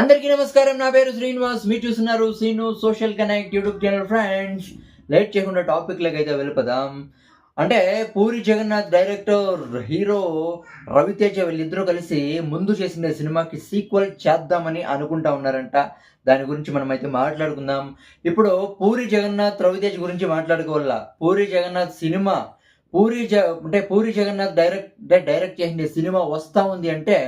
అందరికీ నమస్కారం. నా పేరు శ్రీనివాస్. మీరు చూస్తున్నారు Srinu social connect YouTube channel friends. Late చేయకుండా టాపిక్లకు అయితే వెళ్ళిపోదాం. అంటే పూరి జగన్నాథ్ డైరెక్టర్ హీరో రవితేజ వీళ్ళిద్దరూ కలిసి ముందు చేసిన సినిమాకి సీక్వెల్ చేద్దామని అనుకుంటా ఉన్నారంట. దాని గురించి మనం అయితే మాట్లాడుకుందాం. ఇప్పుడు పూరి జగన్నాథ్ రవితేజ గురించి మాట్లాడుకోవాలా? పూరి జగన్నాథ్ సినిమా పూరి జ అంటే పూరి జగన్నాథ్ డైరెక్ట్ డైరెక్ట్ చేసిన సినిమా వస్తా ఉంది అంటే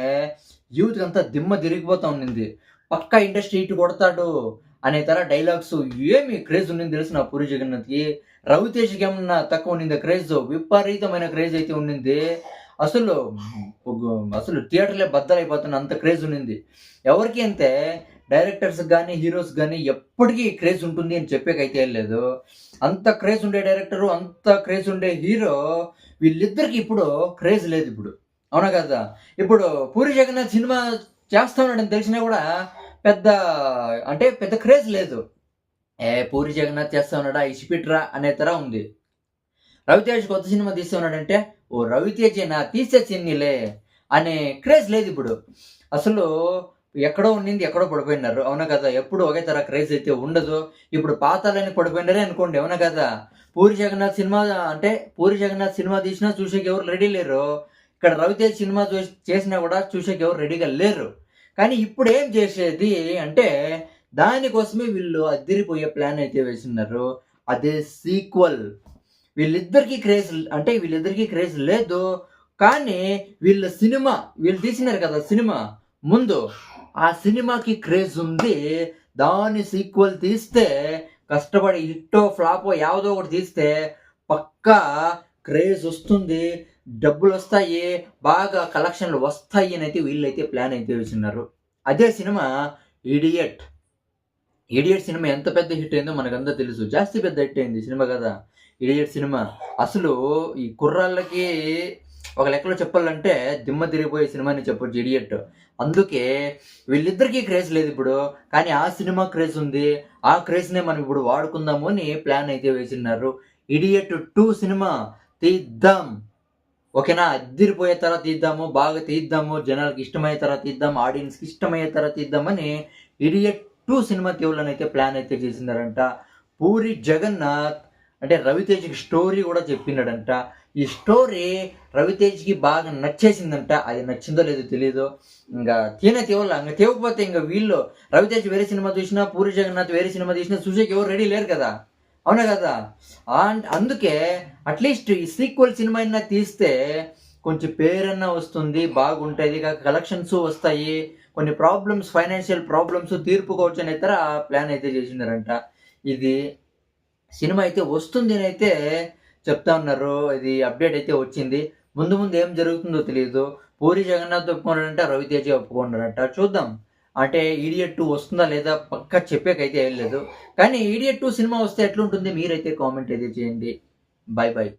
యూత్ అంతా దిమ్మ తిరిగిపోతా ఉండింది. పక్కా ఇండస్ట్రీ ఇటు కొడతాడు అనే తర డైలాగ్స్ ఏమి క్రేజ్ ఉండింది తెలిసిన పూరి జగన్నాథ్కి? రవితేజ్కి ఏమన్నా తక్కువ ఉండింది క్రేజ్? విపరీతమైన క్రేజ్ అయితే ఉండింది. అసలు అసలు థియేటర్లే బద్దలైపోతున్న అంత క్రేజ్ ఉండింది. ఎవరికి అంతే? డైరెక్టర్స్ కానీ హీరోస్ కానీ ఎప్పటికీ క్రేజ్ ఉంటుంది అని చెప్పేకైతే లేదు. అంత క్రేజ్ ఉండే డైరెక్టరు అంత క్రేజ్ ఉండే హీరో వీళ్ళిద్దరికి ఇప్పుడు క్రేజ్ లేదు ఇప్పుడు. అవునా కదా? ఇప్పుడు పూరి జగన్నాథ్ సినిమా చేస్తా తెలిసినా కూడా పెద్ద అంటే పెద్ద క్రేజ్ లేదు. ఏ పూరి జగన్నాథ్ చేస్తా ఉన్నాడా? ఇసిపిట్రా అనే తర ఉంది. రవితేజ్ కొత్త సినిమా తీస్తా ఉన్నాడంటే ఓ రవితేజ్ నా తీసే చిన్నిలే అనే క్రేజ్ లేదు ఇప్పుడు. అసలు ఎక్కడో ఉండింది ఎక్కడో పడిపోయినారు. అవునా కదా? ఎప్పుడు ఒకే తర క్రేజ్ అయితే ఉండదు. ఇప్పుడు పాతాలని పడిపోయినారే అనుకోండి అవునా కదా? పూరి జగన్నాథ్ సినిమా అంటే పూరి జగన్నాథ్ సినిమా తీసినా చూసేకి ఎవరు రెడీ లేరు? ఇక్కడ రవితేజ్ సినిమా చూసి చేసినా కూడా చూసేకి ఎవరు రెడీగా లేరు. కానీ ఇప్పుడు ఏం చేసేది అంటే దానికోసమే వీళ్ళు అద్దరిపోయే ప్లాన్ అయితే వేసినారు. అదే సీక్వల్ వీళ్ళిద్దరికీ క్రేజ్ అంటే వీళ్ళిద్దరికీ క్రేజ్ లేదు. కానీ వీళ్ళ సినిమా వీళ్ళు తీసినారు కదా సినిమా ముందు. ఆ సినిమాకి క్రేజ్ ఉంది. దాని సీక్వల్ తీస్తే కష్టపడి హిట్టో ఫ్లాపో యావదో ఒకటి తీస్తే పక్కా క్రేజ్ వస్తుంది. డబ్బులు వస్తాయి బాగా కలెక్షన్లు వస్తాయి అని అయితే వీళ్ళైతే ప్లాన్ అయితే వేస్తున్నారు అదే సినిమా ఇడియట్ ఇడియట్ సినిమా ఎంత పెద్ద హిట్ అయిందో మనకంతా తెలుసు. జాస్తి పెద్ద హిట్ అయింది సినిమా కదా. Idiot cinema. అసలు ఈ కుర్రాళ్ళకి ఒక లెక్కలో చెప్పాలంటే దిమ్మ తిరిగిపోయే సినిమా అని చెప్పొచ్చు ఇడియట్ అందుకే వీళ్ళిద్దరికీ క్రేజ్ లేదు ఇప్పుడు. కానీ ఆ సినిమా క్రేజ్ ఉంది. ఆ క్రేజ్నే మనం ఇప్పుడు వాడుకుందాము అని ప్లాన్ అయితే వేసినారు. Idiot two cinema. తీద్దాం. ఓకేనా? అద్దరిపోయే తర తీద్దాము బాగా తీద్దాము జనాలకి ఇష్టమయ్యే తర తీద్దాం ఆడియన్స్కి ఇష్టమయ్యే తర తీద్దామని ఇడియట్ టూ సినిమా తీయాలని అయితే ప్లాన్ అయితే చేసిందారంట. పూరి జగన్నాథ్ అంటే రవితేజ్కి స్టోరీ కూడా చెప్పినాడంట. ఈ స్టోరీ రవితేజ్కి బాగా నచ్చేసిందంట. అది నచ్చిందో లేదో తెలియదు ఇంకా తీనే తీవాల ఇంకా తీవకపోతే ఇంకా వీళ్ళు రవితేజ్ వేరే సినిమా చూసినా పూరి జగన్నాథ్ వేరే సినిమా తీసినా చూసేకి ఎవరు రెడీ లేరు కదా? అవునా కదా? అందుకే అట్లీస్ట్ ఈ సీక్వెల్ సినిమా అయినా తీస్తే కొంచెం పేరన్నా వస్తుంది బాగుంటుంది కాక కలెక్షన్స్ వస్తాయి కొన్ని ప్రాబ్లమ్స్ ఫైనాన్షియల్ ప్రాబ్లమ్స్ తీర్పుకోవచ్చు అనే ఆ ప్లాన్ అయితే చేసినారంట ఇది సినిమా అయితే వస్తుంది అని అయితే చెప్తా ఉన్నారు. ఇది అప్డేట్ అయితే వచ్చింది. ముందు ముందు ఏం జరుగుతుందో తెలియదు పూరి జగన్నాథ్ ఒప్పుకున్నాడంట రవితేజ ఒప్పుకున్నాడంట. చూద్దాం. అంటే ఈడియట్ టూ వస్తుందా లేదా పక్క చెప్పేకైతే ఏం లేదు. కానీ ఈడియట్ టూ సినిమా వస్తే ఎట్లుంటుంది? మీరైతే కామెంట్ అయితే చేయండి. Bye bye